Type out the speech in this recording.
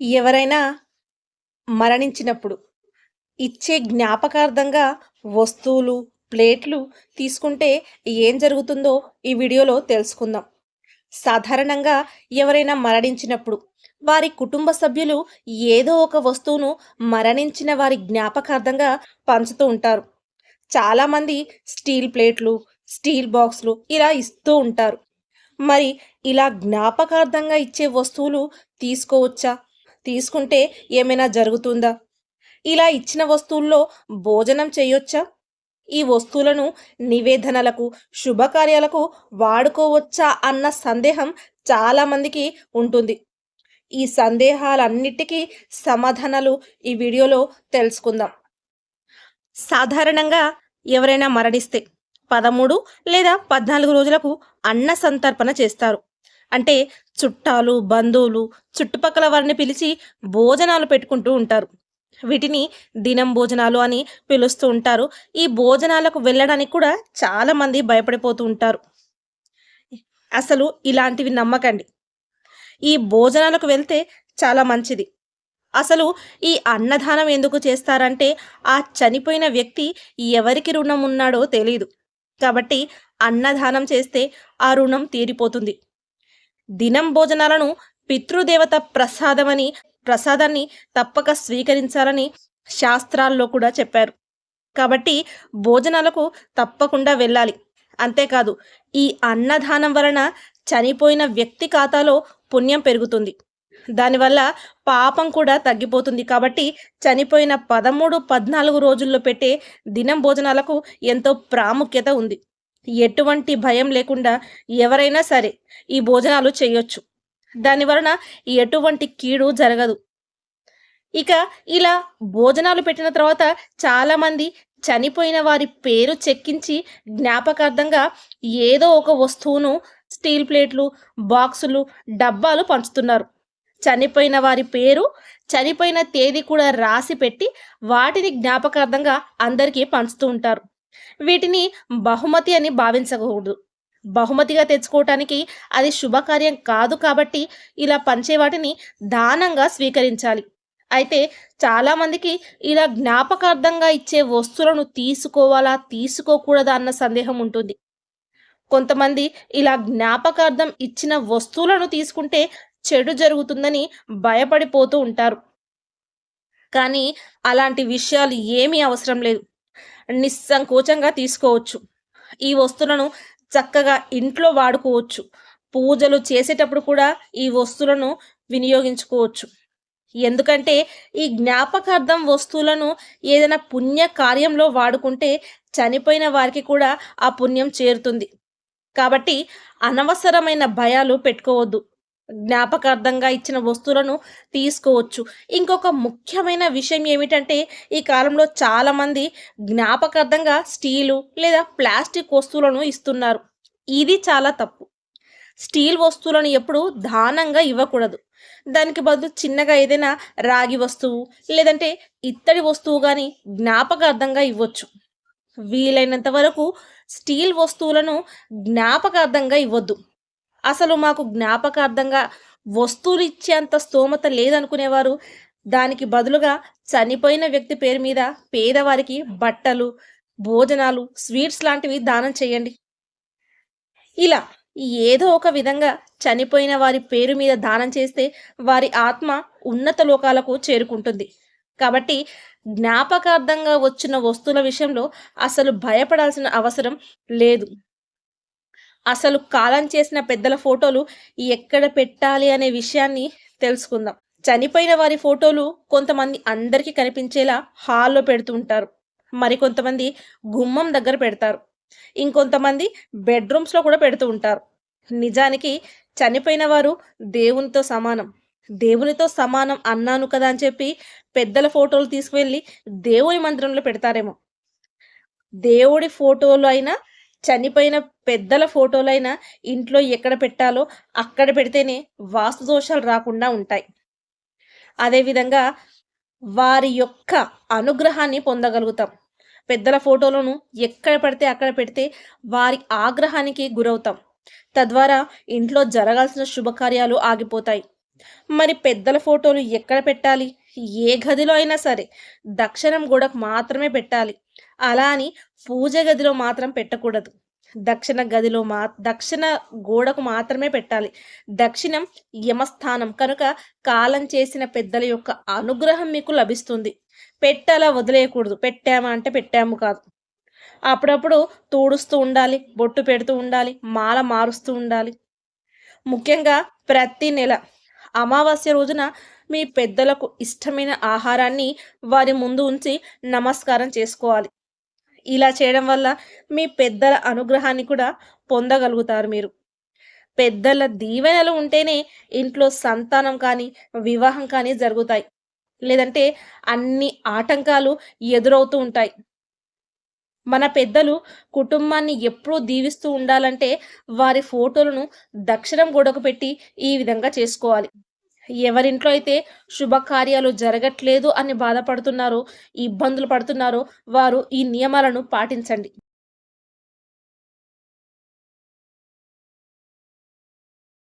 ఎవరైనా మరణించినప్పుడు ఇచ్చే జ్ఞాపకార్థంగా వస్తువులు, ప్లేట్లు తీసుకుంటే ఏం జరుగుతుందో ఈ వీడియోలో తెలుసుకుందాం. సాధారణంగా ఎవరైనా మరణించినప్పుడు వారి కుటుంబ సభ్యులు ఏదో ఒక వస్తువును మరణించిన వారి జ్ఞాపకార్థంగా పంచుతూ ఉంటారు. చాలామంది స్టీల్ ప్లేట్లు, స్టీల్ బాక్సులు ఇలా ఇస్తూ ఉంటారు. మరి ఇలా జ్ఞాపకార్థంగా ఇచ్చే వస్తువులు తీసుకోవచ్చా? తీసుకుంటే ఏమైనా జరుగుతుందా? ఇలా ఇచ్చిన వస్తువుల్లో భోజనం చేయొచ్చా? ఈ వస్తువులను నివేదనలకు, శుభకార్యాలకు వాడుకోవచ్చా అన్న సందేహం చాలామందికి ఉంటుంది. ఈ సందేహాలన్నిటికీ సమాధానాలు ఈ వీడియోలో తెలుసుకుందాం. సాధారణంగా ఎవరైనా మరణిస్తే పదమూడు లేదా పద్నాలుగు రోజులకు అన్న సంతర్పణ చేస్తారు. అంటే చుట్టాలు, బంధువులు, చుట్టుపక్కల వారిని పిలిచి భోజనాలు పెట్టుకుంటూ ఉంటారు. వీటిని దినం భోజనాలు అని పిలుస్తూ ఉంటారు. ఈ భోజనాలకు వెళ్ళడానికి కూడా చాలామంది భయపడిపోతూ ఉంటారు. అసలు ఇలాంటివి నమ్మకండి. ఈ భోజనాలకు వెళ్తే చాలా మంచిది. అసలు ఈ అన్నదానం ఎందుకు చేస్తారంటే ఆ చనిపోయిన వ్యక్తి ఎవరికి రుణం ఉన్నాడో తెలియదు కాబట్టి అన్నదానం చేస్తే ఆ రుణం తీరిపోతుంది. దినం భోజనాలను పితృదేవత ప్రసాదమని ప్రసాదాన్ని తప్పక స్వీకరించాలని శాస్త్రాల్లో కూడా చెప్పారు. కాబట్టి భోజనాలకు తప్పకుండా వెళ్ళాలి. అంతేకాదు ఈ అన్నదానం వలన చనిపోయిన వ్యక్తి ఖాతాలో పుణ్యం పెరుగుతుంది. దానివల్ల పాపం కూడా తగ్గిపోతుంది. కాబట్టి చనిపోయిన పదమూడు, పద్నాలుగు రోజుల్లో పెట్టే దినం భోజనాలకు ఎంతో ప్రాముఖ్యత ఉంది. ఎటువంటి భయం లేకుండా ఎవరైనా సరే ఈ భోజనాలు చేయొచ్చు. దాని వలన ఎటువంటి కీడు జరగదు. ఇక ఇలా భోజనాలు పెట్టిన తర్వాత చాలామంది చనిపోయిన వారి పేరు చెక్కించి జ్ఞాపకార్థంగా ఏదో ఒక వస్తువును స్టీల్ ప్లేట్లు, బాక్సులు, డబ్బాలు పంచుతున్నారు. చనిపోయిన వారి పేరు, చనిపోయిన తేదీ కూడా రాసి పెట్టి వాటిని జ్ఞాపకార్థంగా అందరికీ పంచుతూ ఉంటారు. వీటిని బహుమతి అని భావించకూడదు. బహుమతిగా తెచ్చుకోవటానికి అది శుభకార్యం కాదు కాబట్టి ఇలా పంచే వాటిని దానంగా స్వీకరించాలి. అయితే చాలామందికి ఇలా జ్ఞాపకార్థంగా ఇచ్చే వస్తువులను తీసుకోవాలా? తీసుకోకూడదా? అన్న సందేహం ఉంటుంది. కొంతమంది ఇలా జ్ఞాపకార్థం ఇచ్చిన వస్తువులను తీసుకుంటే చెడు జరుగుతుందని భయపడిపోతూ ఉంటారు. కానీ అలాంటి విషయాలు ఏమీ అవసరం లేదు. నిస్సంకోచంగా తీసుకోవచ్చు. ఈ వస్తువులను చక్కగా ఇంట్లో వాడుకోవచ్చు. పూజలు చేసేటప్పుడు కూడా ఈ వస్తువులను వినియోగించుకోవచ్చు. ఎందుకంటే ఈ జ్ఞాపకార్థం వస్తువులను ఏదైనా పుణ్య కార్యంలో వాడుకుంటే చనిపోయిన వారికి కూడా ఆ పుణ్యం చేరుతుంది. కాబట్టి అనవసరమైన భయాలు పెట్టుకోవద్దు. జ్ఞాపకార్థంగా ఇచ్చిన వస్తువులను తీసుకోవచ్చు. ఇంకొక ముఖ్యమైన విషయం ఏమిటంటే ఈ కాలంలో చాలామంది జ్ఞాపకార్థంగా స్టీలు లేదా ప్లాస్టిక్ వస్తువులను ఇస్తున్నారు. ఇది చాలా తప్పు. స్టీల్ వస్తువులను ఎప్పుడు దానంగా ఇవ్వకూడదు. దానికి బదులు చిన్నగా ఏదైనా రాగి వస్తువు లేదంటే ఇత్తడి వస్తువు కానీ జ్ఞాపకార్థంగా ఇవ్వచ్చు. వీలైనంత వరకు స్టీల్ వస్తువులను జ్ఞాపకార్థంగా ఇవ్వద్దు అసలు మాకు జ్ఞాపకార్థంగా వస్తువులు ఇచ్చేంత స్తోమత లేదనుకునేవారు దానికి బదులుగా చనిపోయిన వ్యక్తి పేరు మీద పేదవారికి బట్టలు, భోజనాలు, స్వీట్స్ లాంటివి దానం చేయండి. ఇలా ఏదో ఒక విధంగా చనిపోయిన వారి పేరు మీద దానం చేస్తే వారి ఆత్మ ఉన్నత లోకాలకు చేరుకుంటుంది. కాబట్టి జ్ఞాపకార్థంగా వచ్చిన వస్తువుల విషయంలో అసలు భయపడాల్సిన అవసరం లేదు. అసలు కాలం చేసిన పెద్దల ఫోటోలు ఎక్కడ పెట్టాలి అనే విషయాన్ని తెలుసుకుందాం. చనిపోయిన వారి ఫోటోలు కొంతమంది అందరికీ కనిపించేలా హాల్‌లో పెడుతూ ఉంటారు. మరికొంతమంది గుమ్మం దగ్గర పెడతారు. ఇంకొంతమంది బెడ్‌రూమ్స్‌లో కూడా పెడుతూ ఉంటారు. నిజానికి చనిపోయిన వారు దేవునితో సమానం. దేవునితో సమానం అన్నాను కదా అని చెప్పి పెద్దల ఫోటోలు తీసుకువెళ్ళి దేవుని మందిరంలో పెడతారేమో. దేవుడి ఫోటోలు అయినా, చనిపోయిన పెద్దల ఫోటోలైనా ఇంట్లో ఎక్కడ పెట్టాలో అక్కడ పెడితేనే వాస్తు దోషాలు రాకుండా ఉంటాయి. అదేవిధంగా వారి యొక్క అనుగ్రహాన్ని పొందగలుగుతాం. పెద్దల ఫోటోలను ఎక్కడ పడితే అక్కడ పెడితే వారి ఆగ్రహానికి గురవుతాం. తద్వారా ఇంట్లో జరగాల్సిన శుభకార్యాలు ఆగిపోతాయి. మరి పెద్దల ఫోటోలు ఎక్కడ పెట్టాలి? ఏ గదిలో అయినా సరే దక్షిణం గోడకు మాత్రమే పెట్టాలి. అలా అని పూజ గదిలో మాత్రం పెట్టకూడదు. దక్షిణ గదిలో మా దక్షిణ గోడకు మాత్రమే పెట్టాలి. దక్షిణం యమస్థానం కనుక కాలం చేసిన పెద్దల యొక్క అనుగ్రహం మీకు లభిస్తుంది. పెట్టలా వదిలేయకూడదు. పెట్టామా అంటే పెట్టాము కాదు. అప్పుడప్పుడు తుడుస్తూ ఉండాలి. బొట్టు పెడుతూ ఉండాలి. మాల మారుస్తూ ఉండాలి. ముఖ్యంగా ప్రతి నెల అమావాస్య రోజున మీ పెద్దలకు ఇష్టమైన ఆహారాన్ని వారి ముందు ఉంచి నమస్కారం చేసుకోవాలి. ఇలా చేయడం వల్ల మీ పెద్దల అనుగ్రహాన్ని కూడా పొందగలుగుతారు మీరు. పెద్దల దీవెనలు ఉంటేనే ఇంట్లో సంతానం కానీ, వివాహం కానీ జరుగుతాయి. లేదంటే అన్ని ఆటంకాలు ఎదురవుతూ ఉంటాయి. మన పెద్దలు కుటుంబాన్ని ఎప్పుడూ దీవిస్తూ ఉండాలంటే వారి ఫోటోలను దక్షిణం గోడకు పెట్టి ఈ విధంగా చేసుకోవాలి. ఎవరింట్లో అయితే శుభకార్యాలు జరగట్లేదు అని బాధపడుతున్నారో, ఇబ్బందులు పడుతున్నారో వారు ఈ నియమాలను పాటించండి.